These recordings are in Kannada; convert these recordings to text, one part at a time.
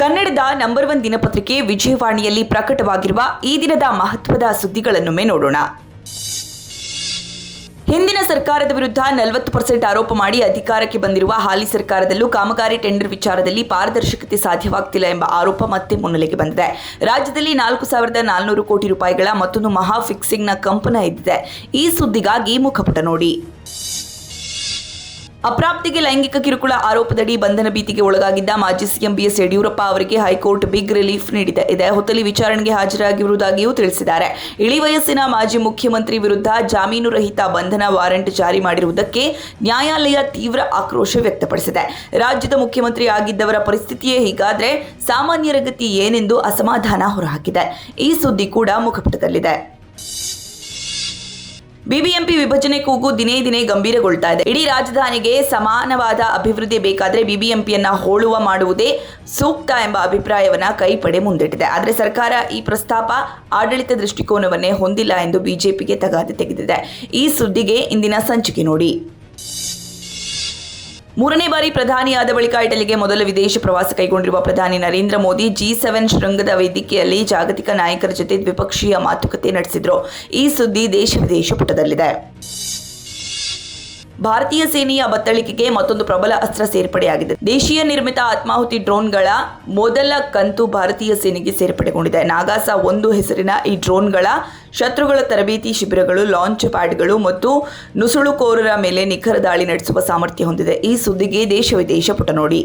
ಕನ್ನಡದ ನಂಬರ್ ಒನ್ ದಿನಪತ್ರಿಕೆ ವಿಜಯವಾಣಿಯಲ್ಲಿ ಪ್ರಕಟವಾಗಿರುವ ಈ ದಿನದ ಮಹತ್ವದ ಸುದ್ದಿಗಳನ್ನೊಮ್ಮೆ ನೋಡೋಣ. ಹಿಂದಿನ ಸರ್ಕಾರದ ವಿರುದ್ಧ ನಲವತ್ತು ಪರ್ಸೆಂಟ್ ಆರೋಪ ಮಾಡಿ ಅಧಿಕಾರಕ್ಕೆ ಬಂದಿರುವ ಹಾಲಿ ಸರ್ಕಾರದಲ್ಲೂ ಕಾಮಗಾರಿ ಟೆಂಡರ್ ವಿಚಾರದಲ್ಲಿ ಪಾರದರ್ಶಕತೆ ಸಾಧ್ಯವಾಗ್ತಿಲ್ಲ ಎಂಬ ಆರೋಪ ಮತ್ತೆ ಮುನ್ನೆಲೆಗೆ ಬಂದಿದೆ. ರಾಜ್ಯದಲ್ಲಿ ನಾಲ್ಕು ಸಾವಿರದ ನಾಲ್ನೂರು ಕೋಟಿ ರೂಪಾಯಿಗಳ ಮತ್ತೊಂದು ಮಹಾ ಫಿಕ್ಸಿಂಗ್ನ ಕಂಪನ ಇದ್ದಿದೆ. ಈ ಸುದ್ದಿಗಾಗಿ ಮುಖಪುಟ ನೋಡಿ. ಅಪ್ರಾಪ್ತಿಗೆ ಲೈಂಗಿಕ ಕಿರುಕುಳ ಆರೋಪದಡಿ ಬಂಧನ ಭೀತಿಗೆ ಒಳಗಾಗಿದ್ದ ಮಾಜಿ ಸಿಎಂ ಬಿಎಸ್ ಯಡಿಯೂರಪ್ಪ ಅವರಿಗೆ ಹೈಕೋರ್ಟ್ ಬಿಗ್ ರಿಲೀಫ್ ನೀಡಿದೆ. ಇದೇ ಹೊತ್ತಲ್ಲಿ ವಿಚಾರಣೆಗೆ ಹಾಜರಾಗಿರುವುದಾಗಿಯೂ ತಿಳಿಸಿದ್ದಾರೆ. ಇಳಿ ವಯಸ್ಸಿನ ಮಾಜಿ ಮುಖ್ಯಮಂತ್ರಿ ವಿರುದ್ಧ ಜಾಮೀನು ರಹಿತ ಬಂಧನ ವಾರೆಂಟ್ ಜಾರಿ ಮಾಡಿರುವುದಕ್ಕೆ ನ್ಯಾಯಾಲಯ ತೀವ್ರ ಆಕ್ರೋಶ ವ್ಯಕ್ತಪಡಿಸಿದೆ. ರಾಜ್ಯದ ಮುಖ್ಯಮಂತ್ರಿ ಆಗಿದ್ದವರ ಪರಿಸ್ಥಿತಿಯೇ ಹೀಗಾದರೆ ಸಾಮಾನ್ಯರ ಗತಿ ಏನೆಂದು ಅಸಮಾಧಾನ ಹೊರಹಾಕಿದೆ. ಈ ಸುದ್ದಿ ಕೂಡ ಮುಖಪುಟದಲ್ಲಿದೆ. ಬಿಬಿಎಂಪಿ ವಿಭಜನೆ ಕೂಗು ದಿನೇ ದಿನೇ ಗಂಭೀರಗೊಳ್ತಾ ಇದೆ. ಇಡೀ ರಾಜಧಾನಿಗೆ ಸಮಾನವಾದ ಅಭಿವೃದ್ಧಿ ಬೇಕಾದರೆ ಬಿಬಿಎಂಪಿಯನ್ನ ಹೋಳುವ ಮಾಡುವುದೇ ಸೂಕ್ತ ಎಂಬ ಅಭಿಪ್ರಾಯವನ್ನ ಕೈಪಡೆ ಮುಂದಿಟ್ಟಿದೆ. ಆದರೆ ಸರ್ಕಾರ ಈ ಪ್ರಸ್ತಾಪ ಆಡಳಿತ ದೃಷ್ಟಿಕೋನವನ್ನೇ ಹೊಂದಿಲ್ಲ ಎಂದು ಬಿಜೆಪಿಗೆ ತಗಾದೆ ತೆಗೆದಿದೆ. ಈ ಸುದ್ದಿಗೆ ಇಂದಿನ ಸಂಚಿಕೆ ನೋಡಿ. ಮೂರನೇ ಬಾರಿ ಪ್ರಧಾನಿಯಾದ ಬಳಿಕ ಇಟಲಿಗೆ ಮೊದಲ ವಿದೇಶ ಪ್ರವಾಸ ಕೈಗೊಂಡಿರುವ ಪ್ರಧಾನಿ ನರೇಂದ್ರ ಮೋದಿ, ಜಿ ಸೆವೆನ್ ಶೃಂಗದ ವೇದಿಕೆಯಲ್ಲಿ ಜಾಗತಿಕ ನಾಯಕರ ಜೊತೆ ದ್ವಿಪಕ್ಷೀಯ ಮಾತುಕತೆ ನಡೆಸಿದ್ರು. ಈ ಸುದ್ದಿ ದೇಶ ವಿದೇಶ ಪುಟದಲ್ಲಿದೆ. ಭಾರತೀಯ ಸೇನೆಯ ಬತ್ತಳಿಕೆಗೆ ಮತ್ತೊಂದು ಪ್ರಬಲ ಅಸ್ತ್ರ ಸೇರ್ಪಡೆಯಾಗಿದೆ. ದೇಶೀಯ ನಿರ್ಮಿತ ಆತ್ಮಾಹುತಿ ಡ್ರೋನ್ಗಳ ಮೊದಲ ಕಂತು ಭಾರತೀಯ ಸೇನೆಗೆ ಸೇರ್ಪಡೆಗೊಂಡಿದೆ. ನಾಗಾಸ ಒಂದು ಹೆಸರಿನ ಈ ಡ್ರೋನ್ಗಳ ಶತ್ರುಗಳ ತರಬೇತಿ ಶಿಬಿರಗಳು, ಲಾಂಚ್ ಪ್ಯಾಡ್ಗಳು ಮತ್ತು ನುಸುಳುಕೋರರ ಮೇಲೆ ನಿಖರ ದಾಳಿ ನಡೆಸುವ ಸಾಮರ್ಥ್ಯ ಹೊಂದಿದೆ. ಈ ಸುದ್ದಿಗೆ ದೇಶ ವಿದೇಶ ಪುಟ ನೋಡಿ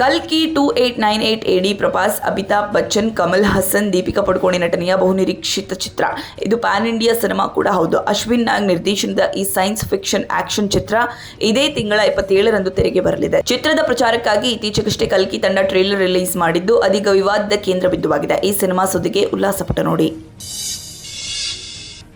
ಕಲ್ಕಿ ಟೂ ಏಟ್ ನೈನ್ ಏಟ್ ಎಡಿ ಪ್ರಭಾಸ್ ಅಮಿತಾಬ್ ಬಚ್ಚನ್, ಕಮಲ್ ಹಸನ್, ದೀಪಿಕಾ ಪಡುಕೋಣೆ ನಟನೆಯ ಬಹುನಿರೀಕ್ಷಿತ ಚಿತ್ರ. ಇದು ಪ್ಯಾನ್ ಇಂಡಿಯಾ ಸಿನಿಮಾ ಕೂಡ ಹೌದು. ಅಶ್ವಿನ್ ನಾಗ್ ನಿರ್ದೇಶನದ ಈ ಸೈನ್ಸ್ ಫಿಕ್ಷನ್ ಆಕ್ಷನ್ ಚಿತ್ರ ಇದೇ ತಿಂಗಳ ಇಪ್ಪತ್ತೇಳರಂದು ತೆರೆಗೆ ಬರಲಿದೆ. ಚಿತ್ರದ ಪ್ರಚಾರಕ್ಕಾಗಿ ಇತ್ತೀಚೆಗಷ್ಟೇ ಕಲ್ಕಿ ತಂಡ ಟ್ರೇಲರ್ ರಿಲೀಸ್ ಮಾಡಿದ್ದು, ಅದೀಗ ವಿವಾದದ ಕೇಂದ್ರ ಬಿಂದುವಾಗಿದೆ. ಈ ಸಿನಿಮಾ ಸುದ್ದಿಗೆ ಉಲ್ಲಾಸಪಟ್ಟ ನೋಡಿ.